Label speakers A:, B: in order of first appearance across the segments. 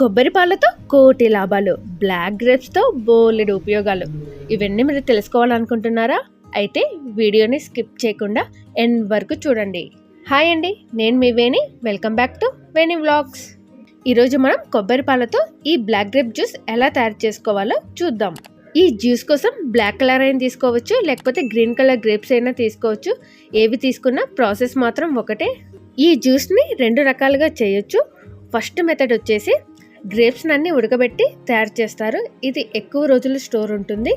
A: కొబ్బరి పాలతో కోటి లాభాలు బ్లాక్ గ్రేప్స్తో బోలెడు ఉపయోగాలు. ఇవన్నీ మీరు తెలుసుకోవాలనుకుంటున్నారా? అయితే వీడియోని స్కిప్ చేయకుండా ఎండ్ వరకు చూడండి. హాయ్ అండి నేను మీ Veni. Welcome back to Veni vlogs ఈరోజు మనం కొబ్బరి పాలతో ఈ బ్లాక్ గ్రేప్ జ్యూస్ ఎలా తయారు చేసుకోవాలో చూద్దాం. ఈ జ్యూస్ కోసం బ్లాక్ కలర్ అయినా తీసుకోవచ్చు లేకపోతే గ్రీన్ కలర్ గ్రేప్స్ అయినా తీసుకోవచ్చు. ఏవి తీసుకున్నా ప్రాసెస్ మాత్రం ఒకటే. ఈ జ్యూస్ని రెండు రకాలుగా చేయొచ్చు. ఫస్ట్ మెథడ్ వచ్చేసి గ్రేప్స్ని అన్ని ఉడకబెట్టి తయారు చేస్తారు. ఇది ఎక్కువ రోజులు స్టోర్ ఉంటుంది.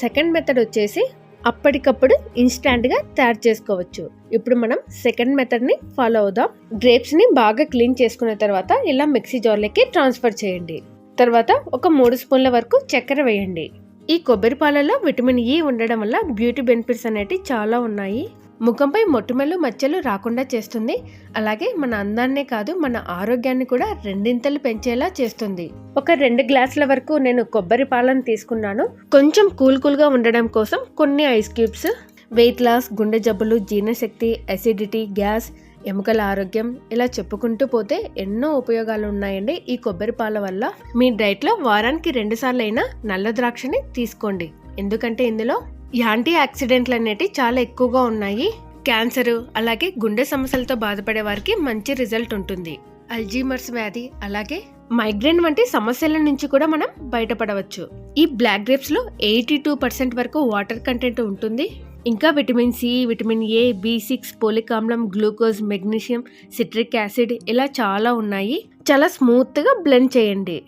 A: సెకండ్ మెథడ్ వచ్చేసి అప్పటికప్పుడు ఇన్స్టాంట్గా తయారు చేసుకోవచ్చు. ఇప్పుడు మనం సెకండ్ మెథడ్ని ఫాలో అవుదాం. గ్రేప్స్ని బాగా క్లీన్ చేసుకున్న తర్వాత ఇలా మిక్సీ జార్లోకి ట్రాన్స్ఫర్ చేయండి. తర్వాత ఒక మూడు స్పూన్ల వరకు చక్కెర వేయండి. ఈ కొబ్బరి పాలలో విటమిన్ ఈ ఉండడం వల్ల బ్యూటీ బెనిఫిట్స్ అనేటివి చాలా ఉన్నాయి. ముఖంపై మొటిమలు మచ్చలు రాకుండా చేస్తుంది. అలాగే మన అందాన్నే కాదు మన ఆరోగ్యాన్ని కూడా రెండింతలు పెంచేలా చేస్తుంది. ఒక రెండు గ్లాసుల వరకు నేను కొబ్బరి పాలను తీసుకున్నాను. కొంచెం కూల్ కూల్గా ఉండడం కోసం కొన్ని ఐస్ క్యూబ్స్ వెయిట్ లాస్ గుండె జబ్బులు జీర్ణశక్తి అసిడిటీ గ్యాస్ ఎముకల ఆరోగ్యం ఇలా చెప్పుకుంటూ పోతే ఎన్నో ఉపయోగాలు ఉన్నాయండి ఈ కొబ్బరి పాల వల్ల. మీ డైట్లో వారానికి రెండు సార్లు అయినా నల్ల ద్రాక్షని తీసుకోండి. ఎందుకంటే ఇందులో యాంటీ యాక్సిడెంట్లు అనేటివి చాలా ఎక్కువగా ఉన్నాయి. క్యాన్సర్ అలాగే గుండె సమస్యలతో బాధపడే వారికి మంచి రిజల్ట్ ఉంటుంది. అల్జీమర్స్ వ్యాధి అలాగే మైగ్రేన్ వంటి సమస్యల నుంచి కూడా మనం బయటపడవచ్చు. ఈ బ్లాక్ గ్రేప్స్లో ఎయిటీ టూ పర్సెంట్ వరకు వాటర్ కంటెంట్ ఉంటుంది. ఇంకా vitamin C vitamin A B six folic ఆమ్లం గ్లూకోజ్ మెగ్నీషియం సిట్రిక్ యాసిడ్ ఇలా చాలా ఉన్నాయి. చాలా స్మూత్గా బ్లెండ్ చేయండి.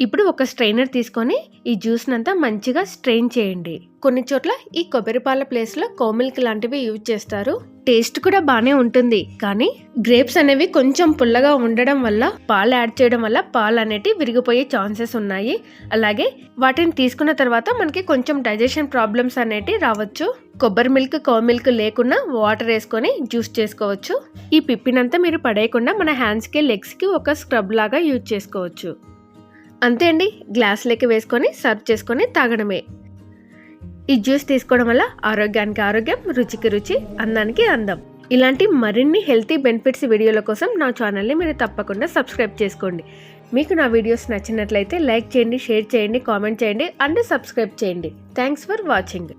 A: ఇప్పుడు ఒక స్ట్రైనర్ తీసుకొని ఈ జ్యూస్ని అంతా మంచిగా స్ట్రెయిన్ చేయండి. కొన్ని చోట్ల ఈ కొబ్బరి పాల ప్లేస్లో కోమిల్క్ లాంటివి యూజ్ చేస్తారు. టేస్ట్ కూడా బాగానే ఉంటుంది. కానీ గ్రేప్స్ అనేవి కొంచెం పుల్లగా ఉండడం వల్ల పాలు యాడ్ చేయడం వల్ల పాలు అనేటివి విరిగిపోయే ఛాన్సెస్ ఉన్నాయి. అలాగే వాటిని తీసుకున్న తర్వాత మనకి కొంచెం డైజెషన్ ప్రాబ్లమ్స్ అనేటివి రావచ్చు. కొబ్బరి మిల్క్ కో మిల్క్ లేకుండా వాటర్ వేసుకొని జ్యూస్ చేసుకోవచ్చు. ఈ పిప్పినంతా మీరు పడేయకుండా మన హ్యాండ్స్కి లెగ్స్కి ఒక స్క్రబ్ లాగా యూజ్ చేసుకోవచ్చు. అంతే అండి. గ్లాసులకి వేసుకొని సర్వ్ చేసుకొని తాగడమే. ఈ జ్యూస్ తీసుకోవడం వల్ల ఆరోగ్యానికి ఆరోగ్యం రుచికి రుచి అందానికి అందం. ఇలాంటి మరిన్ని హెల్తీ బెనిఫిట్స్ వీడియోల కోసం నా ఛానల్ని మీరు తప్పకుండా సబ్స్క్రైబ్ చేసుకోండి. మీకు నా వీడియోస్ నచ్చినట్లయితే లైక్ చేయండి షేర్ చేయండి కామెంట్ చేయండి అండ్ సబ్స్క్రైబ్ చేయండి. Thanks for watching.